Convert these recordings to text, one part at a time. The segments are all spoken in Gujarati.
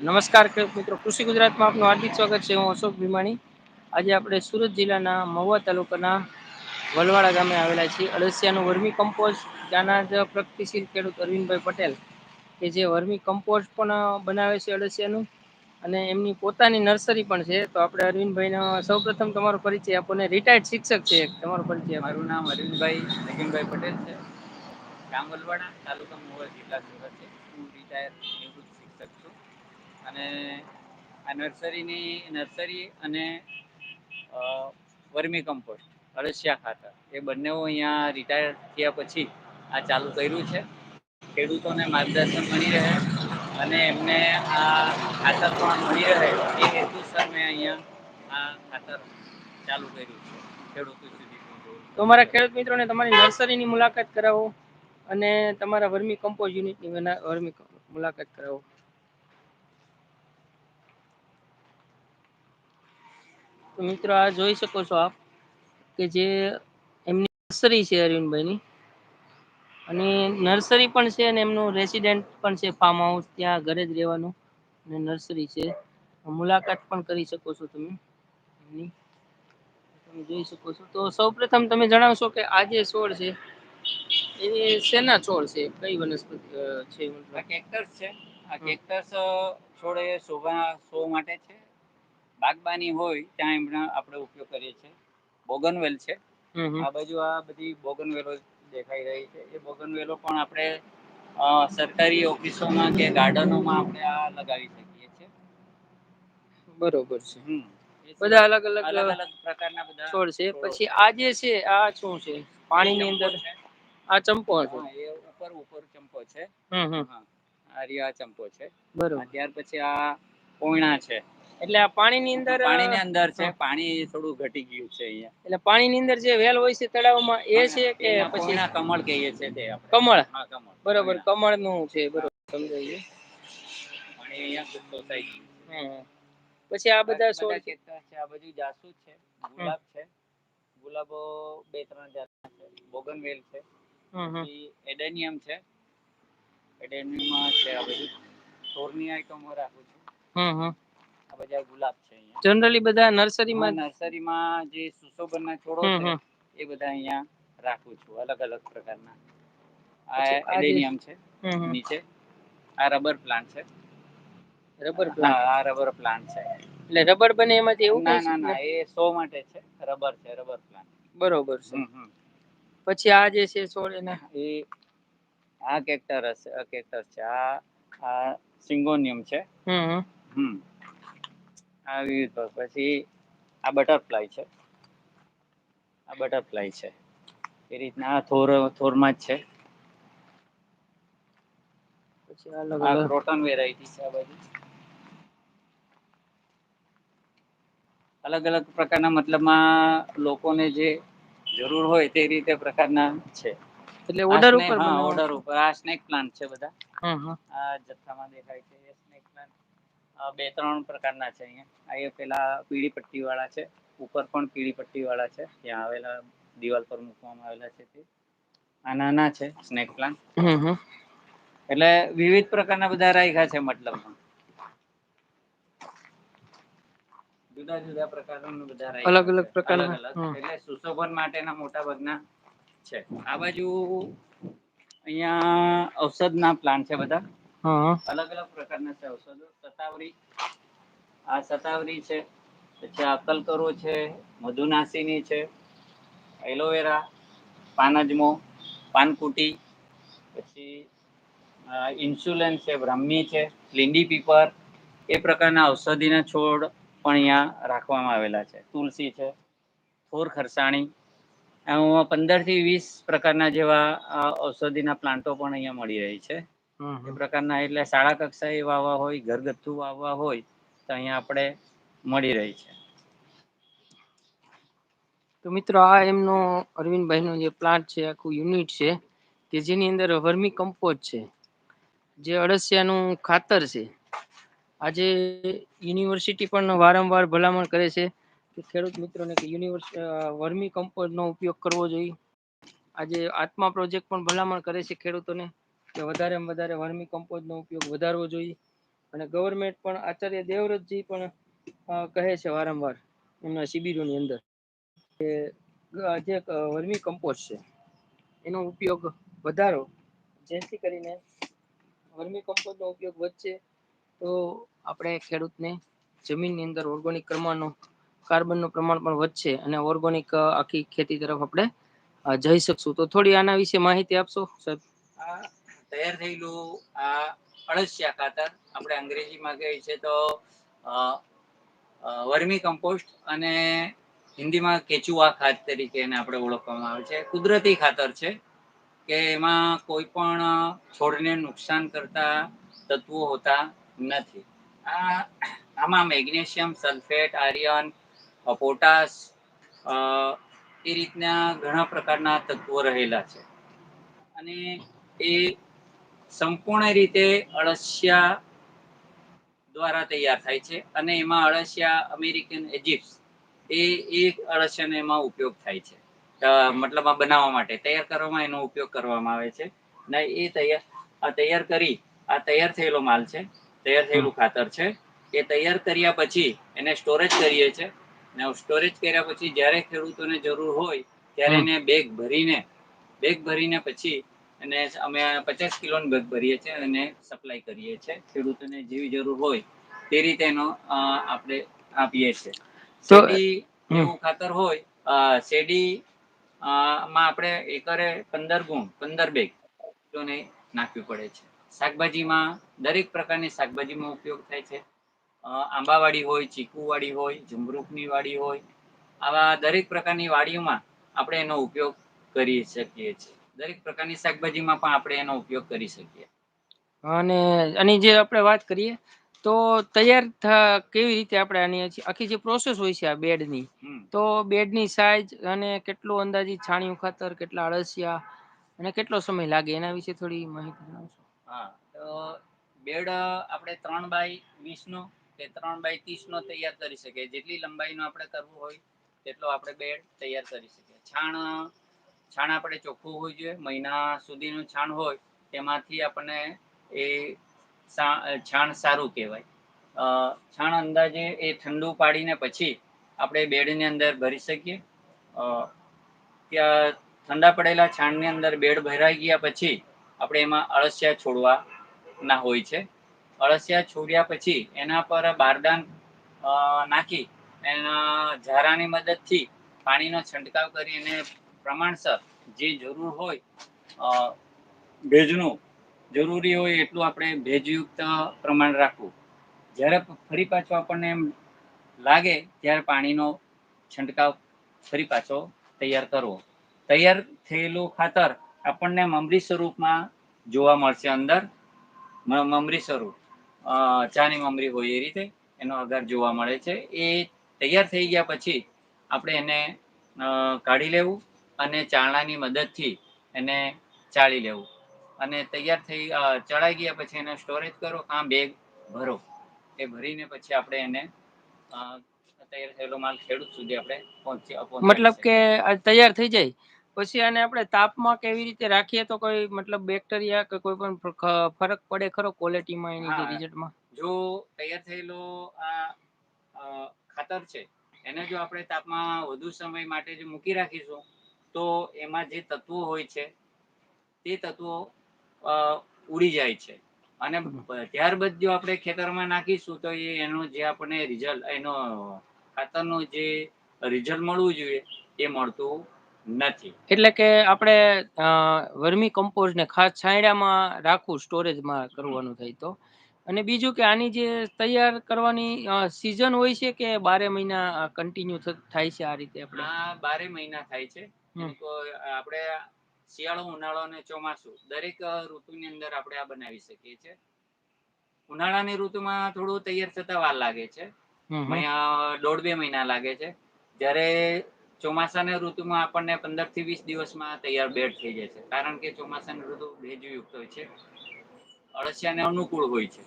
નમસ્કાર મિત્રો, કૃષિ ગુજરાતમાં આપનું હાર્દિક સ્વાગત છે. હું અશોક ભીમાણી. આજે આપણે સુરત જિલ્લાના મહુવા તાલુકાના વલવાડા ગામે આવેલા છે અળસિયાનું વર્મી કમ્પોઝ ત્યાંના પ્રગતિશીલ ખેડૂત અરવિંદભાઈ પટેલ કે જે વર્મી કમ્પોઝ પણ બનાવે છે અળસિયાનું અને એમની પોતાની નર્સરી પણ છે. તો આપણે અરવિંદભાઈનો સૌપ્રથમ તમારો પરિચય આપોને રિટાયર્ડ શિક્ષક છે તમારો પરિચય મારું નામ અરવિંદભાઈ નગીનભાઈ પટેલ છે. ગામ વલવાડા, તાલુકા મહુવા જિલ્લા સુરત છે. હું રિટાયર અને આ નર્સરીની, નર્સરી અને વર્મી કમ્પોસ્ટ, અળસિયા ખાતર, એ બંને અહીંયા રિટાયર થયા પછી આ ચાલુ કર્યું છે. ખેડૂતોને માર્ગદર્શન મળી રહે અને એમને આ ખાતર પણ મળી રહે એ હેતુસર મેં અહીંયા આ ખાતર ચાલુ કર્યું છે, ખેડૂતો સુધી તો મારા ખેડૂત મિત્રોને તમારી નર્સરીની મુલાકાત કરાવો અને તમારા વર્મી કમ્પોઝ યુનિટની વર્મી મુલાકાત કરાવો. તો મિત્રો આ જોઈ શકો છો આપ કે જે એમની નર્સરી છે અરવિંદભાઈની. અને નર્સરી પણ છે અને એમનું રેસિડેન્ટ પણ છે ફાર્મ હાઉસ ત્યાં ઘરે જ રહેવાનું અને નર્સરી છે. મુલાકાત પણ કરી શકો છો તમે એમની. તમે જોઈ શકો છો. તો સૌ પ્રથમ તમે જણાવશો કે આ જે છોડ છે, એ શેના છોડ છે? કઈ વનસ્પતિ છે આ કેક્ટસ છે. આ કેક્ટસ છોડ એ શોભા શો માટે છે. બાગબાની હોય ત્યાં એમના આપણે ઉપયોગ કરીએ છીએ. બોગનવેલ છે. આ બાજુ આ બધી બોગનવેલો દેખાઈ રહી છે. એ બોગનવેલો પણ આપણે સરકારી ઓફિસોમાં કે ગાર્ડનોમાં આપણે આ લગાવી શકીએ છીએ. બરોબર છે. બધા અલગ અલગ અલગ પ્રકારના બધા છોડ છે. પછી આ જે છે આ શું છે? પાણીની અંદર આ ચંપો છે એ ઉપર ઉપર ચંપો છે. હમ હમ. આ ચંપો છે. બરોબર. ત્યાર પછી આ પોયણા છે. એટલે પાણી પાણીની અંદર પાણીની અંદર છે પાણી થોડું ઘટી ગયું છે અહીંયા. એટલે પાણીની અંદર જે વેલ હોય છે તળાવમાં એ છે કે પછી કમળ કહીએ છે તે કમળ? હા કમળ. બરોબર કમળનું છે બરોબર સમજાય. ગયું પાણી અહિયાં ખૂબ શોષાય ગયું. પછી આ બધા છે છે આ બધું જાસૂદ છે ગુલાબ છે. ગુલાબો બે ત્રણ જાતના છે. બોગન વેલ છે પછી એડેનિયમ છે. એડેનિયમ છે આ બધું છોડની આઈટમો રાખું છું. હમ હમ. બધા ગુલાબ છે અહીંયા. જનરલી બધા નર્સરીમાં નર્સરીમાં જે? સુશોભનના છોડો છે એ બધા અહીંયા રાખું છું અલગ અલગ પ્રકારના. આ એડેનિયમ છે નીચે. આ રબર પ્લાન્ટ છે. Rubber plant? આ રબર પ્લાન્ટ છે. એટલે રબર બને એમાંથી એવું ના ના ના એ શો માટે છે રબર છે રબર પ્લાન્ટ. બરોબર છે. પછી આ જે છે છોડ એને? એ આ કેક્ટર હશે આ કેક્ટસ છે આ આ સિંગોનિયમ છે. હમ. હમ. આવી તો પછી આ બટરફ્લાય છે. આ બટરફ્લાય છે. એ રીતના આ થોર થોરમાં જ છે. પછી અલગ અલગ. ક્રોટન વેરાયટી છે આ બધી અલગ અલગ પ્રકારના મતલબમાં લોકોને જે જરૂર હોય તે રીતે પ્રકારના છે. એટલે ઓર્ડર ઉપર ઓર્ડર ઉપર. આ સ્નેક પ્લાન્ટ છે બધા. આ જથ્થામાં દેખાય છે. બે ત્રણ પ્રકારના છે અહીંયા. આ પેલા પીળી પટ્ટી વાળા છે ઉપર પણ પીળી પટ્ટી વાળા છે ત્યાં આવેલા દિવાલ પર મૂકવામાં આવેલા છે તે. આ નાના છે સ્નેક પ્લાન્ટ. એટલે વિવિધ પ્રકારના બધા રાખ્યા છે મતલબમાં. જુદા જુદા પ્રકારના બધા અલગ અલગ પ્રકારના એટલે સુશોભન માટેના મોટા ભાગના છે. આ બાજુ અહીંયા ઔષધના પ્લાન્ટ છે બધા. અલગ અલગ પ્રકારના છે ઔષધો. સતાવરી. આ સતાવરી છે, પછી અક્કલકોરો છે મધુનાસિની છે, એલોવેરા, પાનજમો, પાનકુટી, પછી ઇન્સ્યુલન છે, બ્રાહ્મી છે, લીંડી પીપર. એ પ્રકારના ઔષધિના છોડ પણ અહિયાં રાખવામાં આવેલા છે. તુલસી છે, થોર ખરસાણી. આ પંદરથી વીસ પ્રકારના જેવા ઔષધિના પ્લાન્ટો પણ અહિયાં મળી રહી છે. એ પ્રકારના એટલે શાળા કક્ષાએ વાવવા હોય ઘરગથ્થુ વાવવા હોય તો અહીંયા આપણે મળી રહી છે. તો મિત્રો આ એમનો અરવિંદભાઈ નો જે પ્લાન્ટ છે આખું યુનિટ છે કે જેની અંદર વર્મી કમ્પોઝ છે જે અળસિયાનું ખાતર છે. આજે યુનિવર્સિટી પણ વારંવાર ભલામણ કરે છે કે ખેડૂત મિત્રોને યુનિવર્સ વર્મી કમ્પોઝ નો ઉપયોગ કરવો જોઈએ. આજે આત્મા પ્રોજેક્ટ પણ ભલામણ કરે છે ખેડૂતોને. કે વધારેમાં વધારે વર્મી કમ્પોઝ નો ઉપયોગ વધારવો જોઈએ. અને ગવર્મેન્ટ પણ આચાર્ય દેવવ્રતજી પણ કહે છે વારંવાર એમના શિબિરોની અંદર કે જે વર્મી કમ્પોઝ છે, એનો ઉપયોગ વધારો. જેથી કરીને વર્મી કમ્પોઝનો ઉપયોગ વધશે તો આપણે ખેડૂતને જમીનની અંદર ઓર્ગોનિક પ્રમાણનો, કાર્બનનું પ્રમાણ પણ વધશે અને ઓર્ગોનિક આખી ખેતી તરફ આપણે જઈ શકશું. તો થોડી આના વિશે માહિતી આપશો, સાહેબ? તૈયાર થયેલું આ અળસિયા ખાતર આપણે અંગ્રેજીમાં કહીએ છીએ તો વર્મી કમ્પોસ્ટ અને હિન્દીમાં કેચુઆ ખાત તરીકે એને આપણે ઓળખવામાં આવે છે. કુદરતી ખાતર છે કે એમાં કોઈ પણ છોડને નુકસાન કરતા તત્વો હોતા નથી. આ, આમાં મેગ્નેશિયમ સલ્ફેટ, આયર્ન, પોટાશ એ રીતના ઘણા પ્રકારના તત્વો રહેલા છે. અને એ સંપૂર્ણ રીતે અળસિયા દ્વારા તૈયાર થાય છે અને એમાં અળસિયા અમેરિકન એજીપ્ટ એ એક અળસિયાનો એમાં ઉપયોગ થાય છે. મતલબ આ બનાવવા માટે તૈયાર કરવામાં એનો ઉપયોગ કરવામાં આવે છે. ને એ તૈયાર આ તૈયાર કરી આ તૈયાર થયેલો માલ છે તૈયાર થયેલું ખાતર છે એ તૈયાર કર્યા પછી એને સ્ટોરેજ કરીએ છે. ને સ્ટોરેજ કર્યા પછી જ્યારે ખેડૂતોને જરૂર હોય ત્યારે એને બેગ ભરીને બેગ ભરીને પછી અને અમે પચાસ કિલોની બેગ ભરીએ છીએ અને સપ્લાય કરીએ છીએ. ખેડૂતોને જેવી જરૂર હોય તે રીતે એનો આપણે આપીએ છીએ. શેરડી એવું ખાતર હોય શેરડી માં આપણે એકરે પંદર ગુણ પંદર બેગ ને નાખવી પડે છે. શાકભાજીમાં દરેક પ્રકારની શાકભાજીમાં ઉપયોગ થાય છે. આંબાવાડી હોય ચીકુવાડી હોય જમરૂખની વાડી હોય આવા દરેક પ્રકારની વાડીઓમાં આપણે એનો ઉપયોગ કરી શકીએ છીએ. દરેક પ્રકારની શાકભાજીમાં પણ આપણે એનો ઉપયોગ કરી શકીએ. અને આની જે આપણે વાત કરીએ તો તૈયાર કેવી રીતે આપણે આની આખી જે પ્રોસેસ હોય છે આ બેડની તો બેડની સાઈઝ અને કેટલું અંદાજી છાણિયું ખાતર કેટલા અળસિયા અને કેટલો સમય લાગે? એના વિશે થોડી માહિતી જણાવશો. હા તો બેડ આપણે ત્રણ બાય વીસનો કે ત્રણ બાય ત્રીસનો તૈયાર કરી શકીએ. જેટલી લંબાઈનો આપણે કરવું હોય તેટલો આપણે બેડ તૈયાર કરી શકીએ. છાણ છાણ આપણે ચોખ્ખું હોવું જોઈએ. મહિના સુધીનું છાણ હોય, તેમાંથી આપણને એ છાણ સારું કહેવાય. છાણ અંદાજે એ ઠંડુ પાડીને પછી આપણે બેડની અંદર ભરી શકીએ. ત્યાં ઠંડા પડેલા છાણની અંદર બેડ ભરાઈ ગયા પછી આપણે એમાં અળસિયા છોડવાના હોય છે. અળસિયા છોડ્યા પછી એના પર બારદાન નાખી, એના ઝારાની મદદથી પાણીનો છંટકાવ કરી અને પ્રમાણસર જે જરૂર હોય ભેજનું, જરૂરી હોય એટલું આપણે ભેજયુક્ત પ્રમાણ રાખવું. જ્યારે ફરી પાછું આપણને એમ લાગે ત્યારે પાણીનો છંટકાવ ફરી પાછો તૈયાર કરવો. તૈયાર થયેલું ખાતર આપણને મમરી સ્વરૂપમાં જોવા મળશે અંદર. મમરી સ્વરૂપ. ચાની મમરી હોય એ રીતે એનો આધાર જોવા મળે છે. એ તૈયાર થઈ ગયા પછી આપણે એને કાઢી લેવું. અને ચારણાની મદદથી એને ચાળી લેવું. અને તૈયાર થઈ ચડાઈ ગયા પછી એને સ્ટોરેજ કરો કા બેગ ભરો. એ ભરીને પછી આપણે એને તૈયાર થયેલો માલ ખેડૂત સુધી આપણે પહોંચી મતલબ કે તૈયાર થઈ જાય. પછી આને આપણે તાપમાં કેવી રીતે રાખીએ તો કોઈ મતલબ બેક્ટેરિયા કે કોઈ પણ ફરક પડે ખરો ક્વોલિટીમાં એની રિઝલ્ટમાં જો તૈયાર થયેલો આ ખાતર છે એને જો આપણે તાપમાં વધુ સમય માટે જો મૂકી રાખીશું તો એમાં જે તત્વો હોય છે તે તત્વો ઉડી જાય છે. અને ત્યારબાદ જો આપણે ખેતરમાં નાખીશું તો એ એનો જે આપણે રિઝલ્ટ એનો ખાતરનું જે રિઝલ્ટ મળવું જોઈએ એ મળતું નથી. એટલે કે આપણે વર્મી કમ્પોઝ ને ખાસ છાંયડામાં રાખવું સ્ટોરેજમાં કરવાનું થાય તો. અને બીજું કે આની જે તૈયાર કરવાની સિઝન હોય છે કે બારે મહિના કન્ટિન્યુ થાય છે આ રીતે આપણે? બારે મહિના થાય છે. આપણે શિયાળો ઉનાળો અને ચોમાસું દરેક ઋતુની અંદર આપણે આ બનાવી શકીએ છીએ. ઉનાળાની ઋતુમાં થોડું તૈયાર થતા વાર લાગે છે. દોઢ બે મહિના લાગે છે. જયારે ચોમાસાની ઋતુમાં આપણને પંદરથી વીસ દિવસમાં તૈયાર બેડ થઈ જાય છે. કારણ કે ચોમાસાની ઋતુ ભેજયુક્ત હોય છે. અળસિયાને અનુકૂળ હોય છે.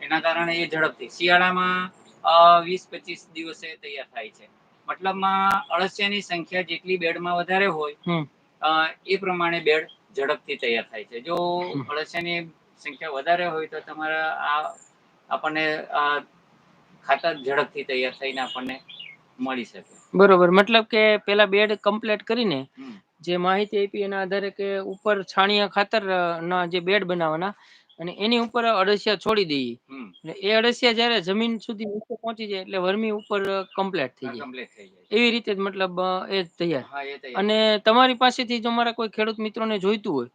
એના કારણે એ ઝડપથી શિયાળામાં વીસ પચીસ દિવસે તૈયાર થાય છે. મતલબમાં અળસિયાની સંખ્યા જેટલી બેડમાં વધારે હોય એ પ્રમાણે બેડ ઝડપથી તૈયાર થાય છે. જો અળસિયાની સંખ્યા વધારે હોય તો તમારા આ આપણને આ ખાતર ઝડપથી તૈયાર થઈને આપણને મળી શકે. બરોબર. મતલબ કે પેલા બેડ કમ્પ્લીટ કરીને જે માહિતી આપી એના આધારે કે ઉપર છાણિયા ખાતર ના જે બેડ બનાવવાના અને એની ઉપર અળસિયા છોડી દઈએ. એ અળસિયા જયારે જમીન સુધી નીચે પહોંચી જાય એટલે વર્મી ઉપર કમ્પ્લીટ થઈ જાય. એવી રીતે જ મતલબ એ તૈયાર. અને તમારી પાસેથી જો મારા કોઈ ખેડૂત મિત્રોને જોઈતું હોય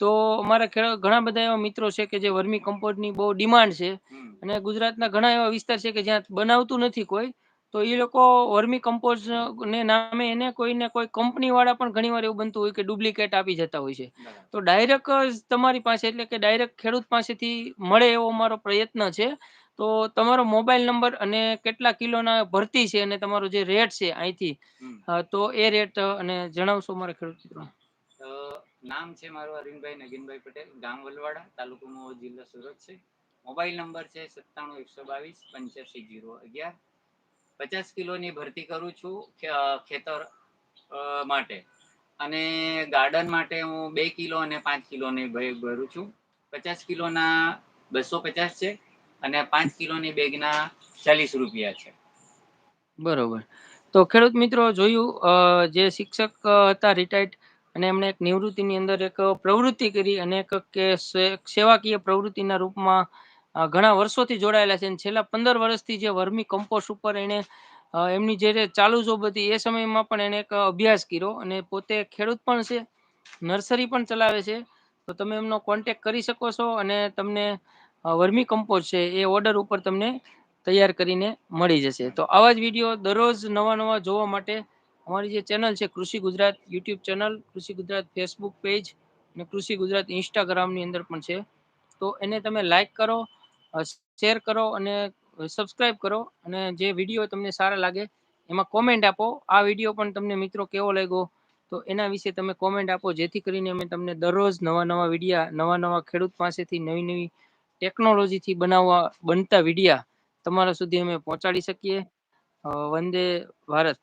તો અમારા ઘણા બધા એવા મિત્રો છે કે જે વર્મી કમ્પોસ્ટની બહુ ડિમાન્ડ છે. અને ગુજરાતના ઘણા એવા વિસ્તાર છે કે જ્યાં બનાવતું નથી કોઈ તો એ લોકો વર્મી કમ્પોઝ ને નામે એને કોઈને કોઈ કંપની વાળા પણ ઘણી વાર એવું બનતું હોય કે ડુપ્લિકેટ આપી જતા હોય છે. તો ડાયરેક્ટ તમારી પાસે એટલે કે ડાયરેક્ટ ખેડૂત પાસેથી મળે એવો મારો પ્રયત્ન છે. તો તમારો મોબાઈલ નંબર અને કેટલા કિલોના ભરતી છે અને તમારો જે રેટ છે અહીંથી તો એ રેટ અને જણાવશો મારા ખેડૂત મિત્રો. નામ છે મારું અરવિંદભાઈ નગીનભાઈ પટેલ ગામ વલવાડા તાલુકો જિલ્લો સુરત છે. મોબાઈલ નંબર છે સત્તાણું એકસો બાવીસ પંચ્યાસી જીરો અગિયાર. પચાસ કિલોની ભરતી કરું છું ખેતર માટે. અને ગાર્ડન માટે હું બે કિલો અને પાંચ કિલોની ભરું છું. પચાસ કિલોના બસો પચાસ છે અને પાંચ કિલોની બેગના ચાલીસ રૂપિયા છે. બરોબર. તો ખેડૂત મિત્રો જોયું જે શિક્ષક હતા રિટાયર્ડ અને એમણે એક નિવૃત્તિની અંદર એક પ્રવૃત્તિ કરી અને એક સેવાકીય પ્રવૃત્તિના રૂપમાં ઘણા વર્ષોથી જોડાયેલા છે અને છેલ્લા પંદર વર્ષથી જે વર્મી કમ્પોસ્ટ ઉપર એણે એમની જે ચાલુ જોબ હતી એ સમયમાં પણ એણે એક અભ્યાસ કર્યો અને પોતે ખેડૂત પણ છે, નર્સરી પણ ચલાવે છે. તો તમે એમનો કોન્ટેક કરી શકો છો અને તમને વર્મી કમ્પોસ્ટ છે એ ઓર્ડર ઉપર તમને તૈયાર કરીને મળી જશે. તો આવા જ વીડિયો દરરોજ નવા નવા જોવા માટે અમારી જે ચેનલ છે કૃષિ ગુજરાત યુટ્યુબ ચેનલ, કૃષિ ગુજરાત ફેસબુક પેજ અને કૃષિ ગુજરાત ઇન્સ્ટાગ્રામની અંદર પણ છે. તો એને તમે લાઈક કરો શેર કરો અને સબસ્ક્રાઈબ કરો અને જે વીડિયો તમને સારા લાગે એમાં કોમેન્ટ આપો. આ વીડિયો પણ તમને મિત્રો કેવો લાગ્યો તો એના વિશે તમે કોમેન્ટ આપો. જેથી કરીને અમે તમને દરરોજ નવા નવા વિડીયા, નવા નવા ખેડૂત પાસેથી નવી નવી ટેકનોલોજીથી બનાવવા, બનતા વિડિયા તમારા સુધી અમે પહોંચાડી શકીએ. વંદે ભારત.